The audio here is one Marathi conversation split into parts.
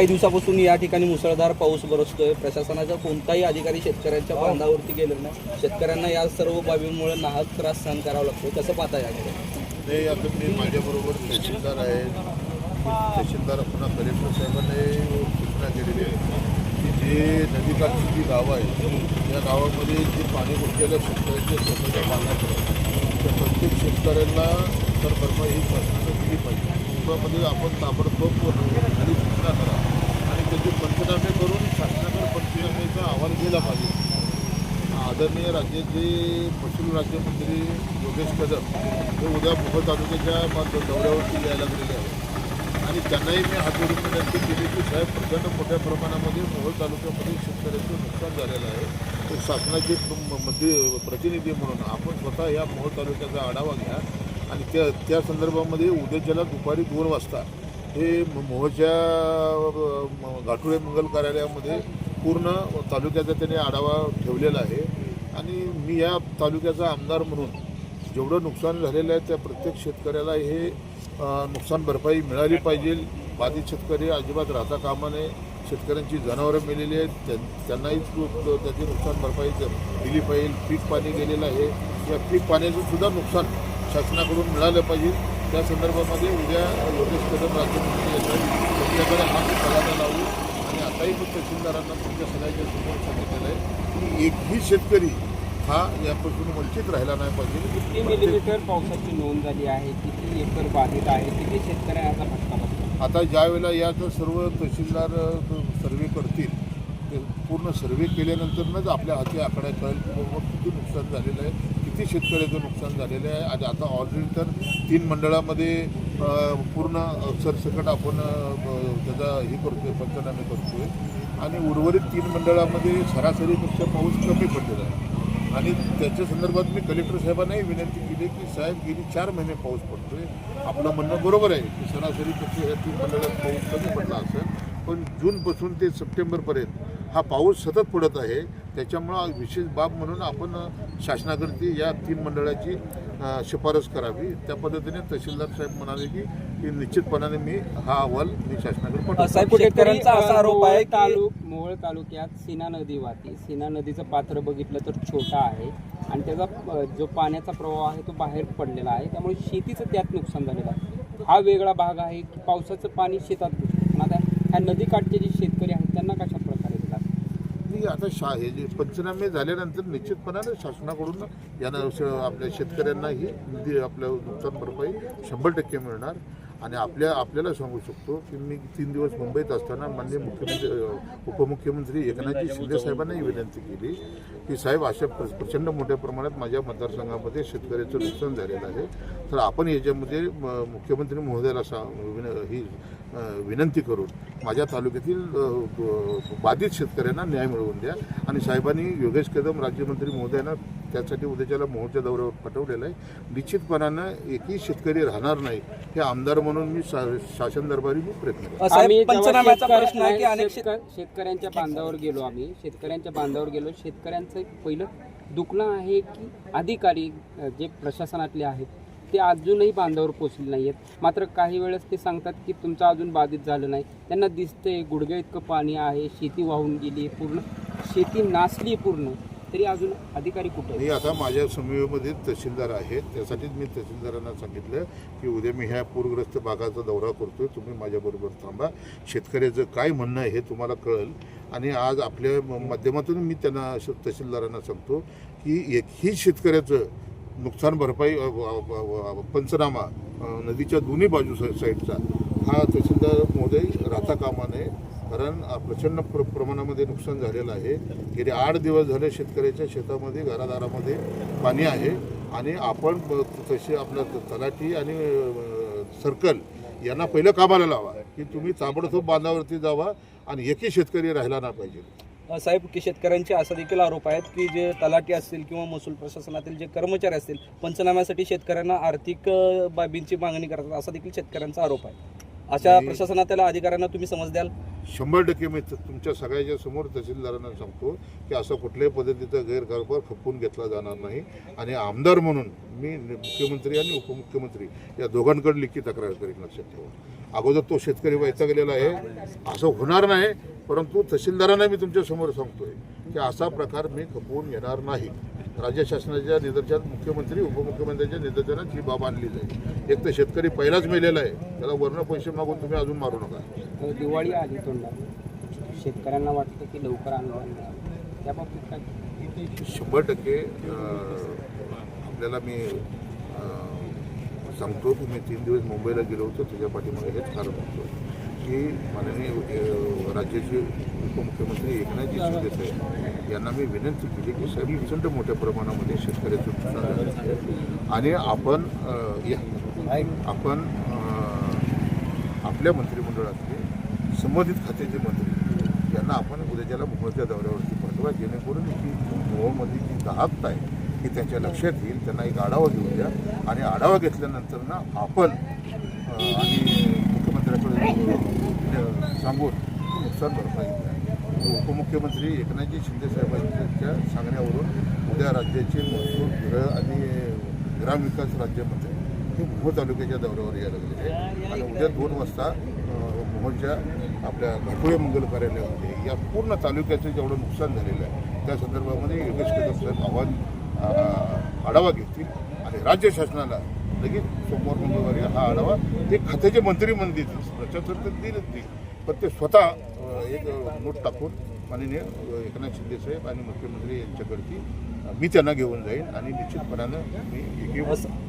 काही दिवसापासून या ठिकाणी मुसळधार पाऊस बरसतोय. प्रशासनाचा कोणताही अधिकारी शेतकऱ्यांच्या बांधावरती गेलेला नाही. शेतकऱ्यांना या सर्व बाबींमुळे नाहक त्रास सहन करावा लागतो. कसं पाहता याकडे ते आता माझ्याबरोबर तहसीलदार आहेत. तहसीलदार पुन्हा कलेक्टर साहेबांनी सूचना केलेली आहे. की जे नदीकाठची जी गावं आहेत या गावामध्ये जे पाणी घुसलेल्या शेतकऱ्यांच्या स्वतःच्या बांधाकडे त्या प्रत्येक शेतकऱ्यांना तर भरपाई ही शासनानं दिली पाहिजे. कुटुंबामध्ये आपण ताबडतोब आणि त्याचे पंचनामे करून शासनाकडे पंचनामेचा अहवाल दिला पाहिजे. आदरणीय राज्याचे महसूल राज्यमंत्री योगेश कदम हे उद्या मुघल तालुक्याच्या दौऱ्यावरती यायला लागलेले आहेत. आणि त्यांनाही मी हात विनंती केली की साहेब प्रचंड मोठ्या प्रमाणामध्ये मोहोळ तालुक्यामध्ये शेतकऱ्यांचं नुकसान झालेलं आहे. तर शासनाचे म- मध्ये प्रतिनिधी म्हणून आपण स्वतः या मोहोळ तालुक्याचा आढावा घ्या. आणि त्या त्या संदर्भामध्ये उद्याच्याला दुपारी दोन वाजता हे मोहच्या म- गाठुळे मंगल कार्यालयामध्ये पूर्ण तालुक्याचा त्यांनी आढावा ठेवलेला आहे. आणि मी या तालुक्याचा आमदार म्हणून जेवढं नुकसान झालेलं आहे त्या प्रत्येक शेतकऱ्याला हे नुकसान भरपाई मिळाली पाहिजे. बाधित शेतकरी अजिबात राहता कामा नये. शेतकऱ्यांची जनावरं मेलेली आहेत. त्यां- त्यांनाही त्याची नुकसान भरपाई दिली पाहिजे. पीक पाणी गेलेलं आहे. या पीक पाण्याचं सुद्धा नुकसान शासनाकडून मिळालं पाहिजे. त्या संदर्भामध्ये उद्या योगेश कदम राज्यमंत्री येतात. त्यांच्याकडे हा तगादा लावू. आणि आताही मी तहसीलदारांना तुमच्या सगळ्यांच्या समोर सांगितलेलं आहे की एकही शेतकरी हा यापासून वंचित राहिला नाही पाहिजे. किती मिलीमीटर पावसाची नोंद झाली आहे? किती एकर बाधित आहे? किती शेतकऱ्यांचा फटका बसला? आता ज्या वेळेला याचं सर्व तहसीलदार सर्वे करतील ते पूर्ण सर्वे केल्यानंतरच आपल्या हाती आकडा कळेल की बाबा किती नुकसान झालेलं आहे. किती शेतकऱ्याचं नुकसान झालेलं आहे? आणि आता ऑलरेडी तर तीन मंडळामध्ये पूर्ण सरसकट आपण त्याचा हे करतोय पंचनामे करतोय. आणि उर्वरित तीन मंडळामध्ये सरासरीपेक्षा पाऊस कमी पडलेला आहे. आणि त्याच्या संदर्भात मी कलेक्टर साहेबांनाही विनंती केली की साहेब गेली चार महिने पाऊस पडतोय. आपलं म्हणणं बरोबर आहे की सरासरीपेक्षा या तीन मंडळात पाऊस कमी पडला असेल पण जूनपासून ते सप्टेंबरपर्यंत हा पाऊस सतत पडत आहे. त्याच्यामुळं विशेष बाब म्हणून आपण शासनाकडे या तीन मंडळाची शिफारस करावी. त्या पद्धतीने तहसीलदार साहेब म्हणाले की की निश्चितपणाने मी हा अहवाल मी शासनाकडे पाठवतो. शेतकऱ्यांचा असा आरोप आहे की तालुक मोहोळ तालुक्यात सीना नदी वाहते. सीना नदीचं पात्र बघितलं तर छोटं आहे आणि त्याचा जो पाण्याचा प्रवाह आहे तो बाहेर पडलेला आहे. त्यामुळे शेतीचं त्यात नुकसान झालेलं आहे. हा वेगळा भाग आहे की पावसाचं पाणी शेतात घुसतं. पण आता ह्या नदीकाठचे जे शेतकरी आहेत त्यांना कशा प्रकारे आता शा हे जे पंचनामे झाल्यानंतर निश्चितपणाने शासनाकडून यानं आपल्या शेतकऱ्यांना ही निधी आपल्या नुकसान भरपाई शंभर टक्के मिळणार. आणि आपल्या आपल्याला सांगू शकतो की मी तीन दिवस मुंबईत असताना माननीय मुख्यमंत्री उपमुख्यमंत्री एकनाथजी शिंदे साहेबांनाही विनंती केली की साहेब अशा प्रचंड मोठ्या प्रमाणात माझ्या मतदारसंघामध्ये शेतकऱ्याचं नुकसान झालेलं आहे. तर आपण याच्यामध्ये म- मुख्यमंत्री महोदयाला सा विन ही विनंती करून माझ्या तालुक्यातील बाधित शेतकऱ्यांना न्याय मिळवून द्या. आणि साहेबांनी योगेश कदम राज्यमंत्री महोदयांना त्यासाठी उद्याच्याला मोहोळच्या दौऱ्यावर पाठवलेलं आहे. निश्चितपणानं एकही शेतकरी राहणार नाही हे आमदार म्हणून मी शा शासन दरबारी मी प्रयत्न आम्ही पंचनाम्याचा प्रश्न आहे की अनेक शेतकऱ्यांच्या बांधावर गेलो आम्ही. शेतकऱ्यांच्या बांधावर गेलो. शेतकऱ्यांचं एक पहिलं दुखणं आहे की अधिकारी जे प्रशासनातले आहेत ते अजूनही बांधावर पोचले नाही आहेत मात्र काही वेळेस ते सांगतात की तुमचं अजून बाधित झालं नाही. त्यांना दिसतंय गुडघ्या इतकं पाणी आहे शेती वाहून गेली पूर्ण. शेती नासली पूर्ण. तरी अजून अधिकारी कुठे मी आता माझ्या समूहामध्ये तहसीलदार आहेत. त्यासाठीच मी तहसीलदारांना सांगितलं की उद्या मी ह्या पूरग्रस्त भागाचा दौरा करतोय. तुम्ही माझ्याबरोबर थांबा. शेतकऱ्याचं काय म्हणणं आहे हे तुम्हाला कळेल. आणि आज आपल्या म- माध्यमातून मी त्यांना तहसीलदारांना सांगतो की एकही शेतकऱ्याचं नुकसान भरपाई पंचनामा नदीच्या दोन्ही बाजू साईडचा हा तहसीलदार महोदय राहता कामा नये. कारण प्रचंड प्र प्रमाणामध्ये नुकसान झालेलं आहे. गेले आठ दिवस झाले शेतकऱ्याच्या शेतामध्ये घरादारामध्ये पाणी आहे. आणि आपण तसे आपलं त- तलाठी आणि सर्कल यांना पहिलं कामाला लावा की तुम्ही ताबडतोब बांधावरती जावा आणि एकही शेतकरी राहिला नाही पाहिजे. साहेब की शेतकऱ्यांचे असा देखील आरोप आहेत की जे तलाठी असतील किंवा महसूल प्रशासनातील जे कर्मचारी असतील पंचनाम्यासाठी शेतकऱ्यांना आर्थिक बाबींची मागणी करतात असा देखील शेतकऱ्यांचा आरोप आहे. अशा. प्रशासनातील अधिकाऱ्यांना तुम्ही समज द्याल? शंभर टक्के मी तुमच्या सगळ्याच्या समोर तहसीलदारांना सांगतो की असं कुठल्याही पद्धतीचा गैरकारभार खपवून घेतला जाणार नाही. आणि आमदार म्हणून मी मुख्यमंत्री आणि उपमुख्यमंत्री या दोघांकडे लिखी तक्रार करीन लक्षात ठेवा. अगोदर तो शेतकरी व्हायचा गेलेला आहे. असं होणार नाही परंतु तहसीलदारांना मी तुमच्यासमोर सांगतोय की असा प्रकार मी खपवून येणार नाही. राज्य शासनाच्या निदर्शनात मुख्यमंत्री उपमुख्यमंत्र्यांच्या निदर्शनात ही बाब आणली जाईल. एक तर शेतकरी पहिलाच मेलेला आहे. त्याला वर्ण पैसे मागून तुम्ही अजून मारू नका. तर दिवाळी आली तोंडात. शेतकऱ्यांना वाटतं की लवकर अनुदान मिळावं त्या बाबतीत काय? शंभर टक्के आपल्याला मी सांगतो की मी तीन दिवस मुंबईला गेलो होतो. त्याच्या पाठीमागे हेच कारण होतं. की माननीय राज्याचे उपमुख्यमंत्री एकनाथ शिंदे साहेब यांना मी विनंती केली की साहेब प्रचंड मोठ्या प्रमाणामध्ये शेतकऱ्याचं नुकसान झालं आहे. आणि आपण या आपण आपल्या मंत्रिमंडळातले संबंधित खात्याचे मंत्री यांना आपण उद्याच्याला मुंबईच्या दौऱ्यावरती पाठवा जेणेकरून की गोवामध्ये जी दाहकता आहे ती त्यांच्या लक्षात येईल त्यांना एक आढावा घेऊ द्या. आणि आढावा घेतल्यानंतर ना आपण नुकसान भरपाई उपमुख्यमंत्री एकनाथजी शिंदेसाहेबांच्या सांगण्यावरून उद्या राज्याचे महसूल गृह आणि ग्रामविकास राज्यमंत्री हे मोहोळ तालुक्याच्या दौऱ्यावर यायला लागलेले आहे. आणि उद्या दोन वाजता मोहनच्या मोहोळच्या आपल्या घाटोळे मंगल कार्यालयामध्ये या पूर्ण तालुक्याचं जेवढं नुकसान झालेलं आहे त्या संदर्भामध्ये योगेश कदम साहेब आव्हान आढावा घेतील. आणि राज्य शासनाला लगेच सोमवार मंगळवारी हा आढावा ते खात्याचे मंत्री म्हणून देतील प्रशासन तर देईलच पण ते स्वतः एक नोट टाकून माननीय एकनाथ शिंदे साहेब आणि मुख्यमंत्री यांच्याकडची मी त्यांना घेऊन जाईन आणि निश्चितपणानं मी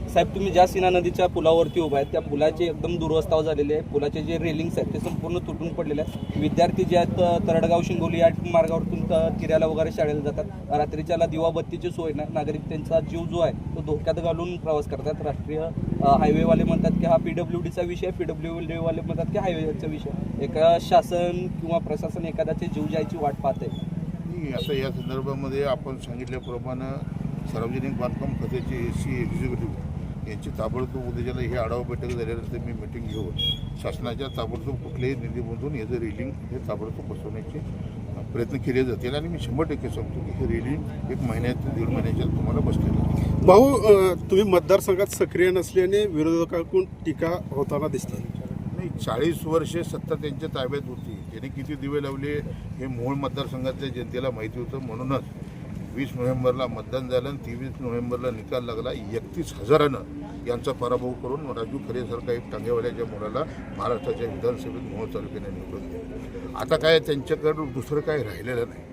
साहेब तुम्ही ज्या सीना नदीच्या पुलावरती उभा आहेत त्या पुलाची एकदम दुरवस्थाव झालेली आहे पुलाचे जे रेलिंग्स आहेत ते संपूर्ण तुटून पडलेले आहेत. विद्यार्थी जे आहेत तरडगाव शिंगोली या मार्गावरतून किरायला वगैरे शाळेला जातात. रात्रीच्याला दिवाबत्तीची सोय नाही नागरिक त्यांचा जीव जो आहे तो धोक्यात घालून प्रवास करतात. राष्ट्रीय हायवेवाले म्हणतात की हा पी डब्ल्यू डीचा विषय पी डब्ल्यू डीवाले म्हणतात की हायवेचा विषय एका शासन किंवा प्रशासन एखाद्याचे जीव जायची वाट पाहत आहे नाही, आता या संदर्भामध्ये आपण सांगितल्याप्रमाणे सार्वजनिक बांधकाम खात्याचे ए सी एक्झिक्युटिव्ह यांची ताबडतोब उद्याच्याला ही आढावा बैठक झाल्यानंतर मी मिटिंग घेऊन शासनाच्या ताबडतोब कुठल्याही निधीमधून याचं रेलिंग हे ताबडतोब बसवण्याचे प्रयत्न केले जातील आणि मी शंभर टक्के सांगतो की हे रेलिंग एक महिन्यात दीड महिन्याच्या तुम्हाला बसलेलं आहे. भाऊ तुम्ही मतदारसंघात सक्रिय नसल्याने विरोधकांकडून टीका होताना दिसते नाही चाळीस वर्षे सत्ता त्यांच्या ताब्यात होती. यांनी किती दिवे लावले हे मूळ मतदारसंघातल्या जनतेला माहिती होतं. म्हणूनच वीस नोव्हेंबरला मतदान झालं आणि तेवीस नोव्हेंबरला निकाल लागला. एकतीस हजारानं यांचा पराभव करून राजू खरेसारखा एक टांगेवाल्याच्या मुलाला महाराष्ट्राच्या विधानसभेत मोहोळ तालुक्याने निवडून दिलं. आता काय त्यांच्याकडं दुसरं काय राहिलेलं नाही.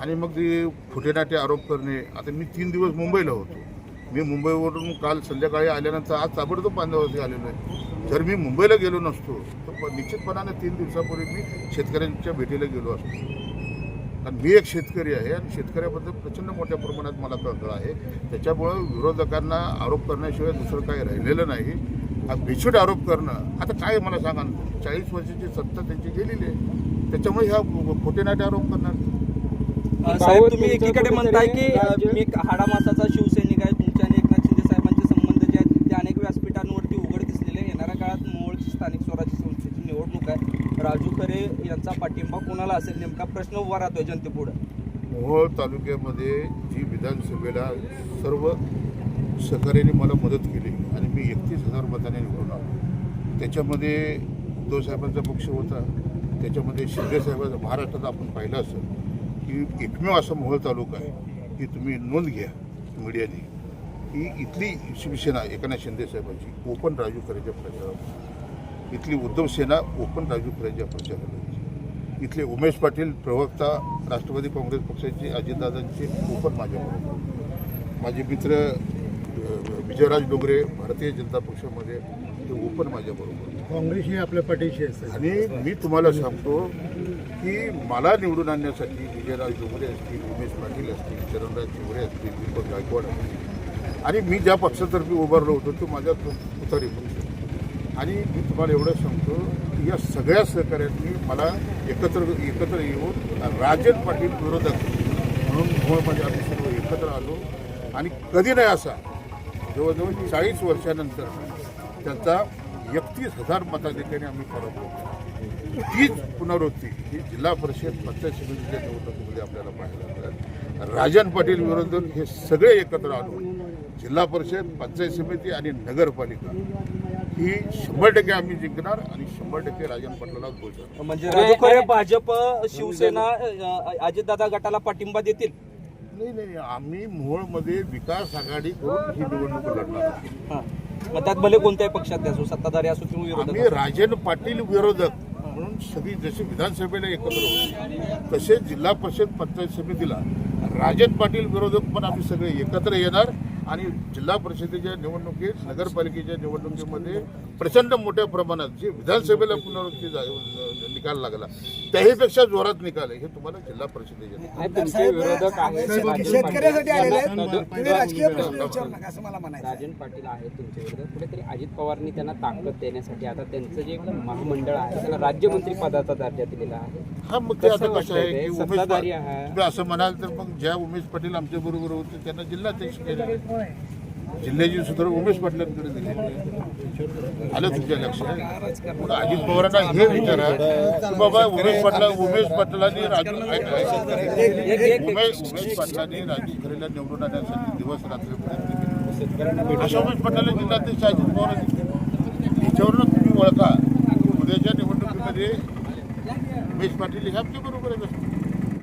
आणि मग ते फुटेनाटे आरोप करणे. आता मी तीन दिवस मुंबईला होतो. मी मुंबईवरून काल संध्याकाळी आल्यानंतर आज ताबडतोब बांधावरती आलेलो आहे. जर मी मुंबईला गेलो नसतो तर निश्चितपणाने तीन दिवसापूर्वी मी शेतकऱ्यांच्या भेटीला गेलो असतो. कारण मी एक शेतकरी आहे आणि शेतकऱ्याबद्दल प्रचंड मोठ्या प्रमाणात मला कळकळ आहे. त्याच्यामुळं विरोधकांना आरोप करण्याशिवाय दुसरं काही राहिलेलं नाही. हा बेछूट आरोप करणं आता काय मला सांगा ना, चाळीस वर्षाची सत्ता त्यांची गेलेली आहे. त्याच्यामुळे ह्या खोटेनाटे आरोप करणार. साहेब तुम्ही एकीकडे म्हणताय की मी हाडामासाचा शिवसैनिक आहे तुमचे आणि एकनाथ शिंदे साहेबांचे संबंध जे आहेत ते अनेक व्यासपीठांवरती उघड दिसलेले आहे. येणाऱ्या काळात मोहोळची स्थानिक स्वराज्य संस्थेची निवडणूक आहे. राजू खरे यांचा पाठिंबा कोणाला असेल नेमका प्रश्न उभा राहतोय जनतेपुढे? मोहोळ तालुक्यामध्ये जी विधानसभेला सर्व सहकार्याने मला मदत केली आणि मी एकतीस हजार मताने निवडून आलो. त्याच्यामध्ये उद्धव साहेबांचा पक्ष होता. त्याच्यामध्ये शिंदेसाहेबांचा महाराष्ट्रात आपण पाहिलं असेल की एकमेव असा मोहोळ तालुका आहे की तुम्ही नोंद घ्या मीडियाने. की इथली शिवसेना एकनाथ शिंदे साहेबांची ओपन राजू खरेच्या प्रचारात इथली उद्धव सेना ओपन राजू खरेच्या प्रचारात इथले उमेश पाटील प्रवक्ता राष्ट्रवादी काँग्रेस पक्षाचे अजितदादांचे ओपन माझ्याबरोबर माझे मित्र विजयराज डोंगरे भारतीय जनता पक्षामध्ये ते ओपन माझ्याबरोबर काँग्रेस ही आपल्या पाठीशी असते. आणि मी तुम्हाला सांगतो की मला निवडून आणण्यासाठी विजयराज डोंगरे असतील उमेश पाटील असतील चरणराज चिवरे असतील दीपक गायकवाड असतील. आणि मी ज्या पक्षातर्फे उभारलो होतो तो माझा तो तुतारी आणि मी तुम्हाला एवढं सांगतो की या सगळ्या सहकाऱ्यांनी मला एकत्र एकत्र येऊन राजन पाटील विरोधक म्हणून मोहोळमध्ये आम्ही सर्व एकत्र आलो. आणि कधी नाही असा जवळजवळ चाळीस वर्षानंतर त्यांचा एकतीस हजार मताधिकाने आम्ही पराभव केला. तीच पुनरावृत्ती ही जिल्हा परिषद पंचायत समितीच्या निवडणुकीमध्ये आपल्याला पाहायला मिळाली. राजन पाटील विरोधक हे सगळे एकत्र आलो. जिल्हा परिषद पंचायत समिती आणि नगरपालिका. ही शंभर टक्के आम्ही जिंकणार आणि शंभर टक्के राजन पाटलाला पोहोचणार म्हणजे राजू खरे भाजप शिवसेना अजितदादा गटाला पाठिंबा देतील? नाही नाही आम्ही मोहोळमध्ये विकास आघाडी करून ही निवडणूक लढणार. हा. मग त्यात भले कोणत्याही पक्षात असो सत्ताधारी असो किंवा विरोधक आम्ही राजन पाटील विरोधक म्हणून सगळी जशी विधानसभेला एकत्र होतो तसे जिल्हा परिषद पंचायत समितीला राजन पाटील विरोधक पण आम्ही सगळे एकत्र येणार. आणि जिल्हा परिषदेच्या निवडणुकीत नगरपालिकेच्या निवडणुकीमध्ये प्रचंड मोठ्या प्रमाणात जे विधानसभेला पुनरावृत्ती निकाल लागला त्याहीपेक्षा जोरात निकाल आहे हे तुम्हाला जिल्हा परिषदेच्या राजन शेतकऱ्यासाठी आलेले आहेत पाटील. आहे. राजन पाटील आहेत तुमचे विरोधक कुठेतरी अजित पवारनी त्यांना ताकद देण्यासाठी आता त्यांचं जे महामंडळ आहे त्याला राज्यमंत्री पदाचा दर्जा दिलेला आहे हा मग ते आता कसं आहे की? उमेश. तुम्ही असं म्हणाल तर मग ज्या उमेश पाटील आमच्या बरोबर होते त्यांना जिल्हाध्यक्ष केले जिल्ह्याची सूत्र उमेश पाटलांकडे दिली. आलं तुमच्या लक्षात? मग अजित पवारांना हे विचारा की बाबा उमेश पाटला उमेश पाटलांनी राजू उमेश उमेश पाटलांनी राजू खरेला निवडून आणण्यासाठी दिवस रात्र प्रयत्न केले. अशा उमेश पाटलांना जिल्हाध्यक्ष अजित पवार याच्यावरून तुम्ही ओळखा. उद्याच्या निवडणुकीमध्ये उमेश पाटील हे आमच्या बरोबर आहे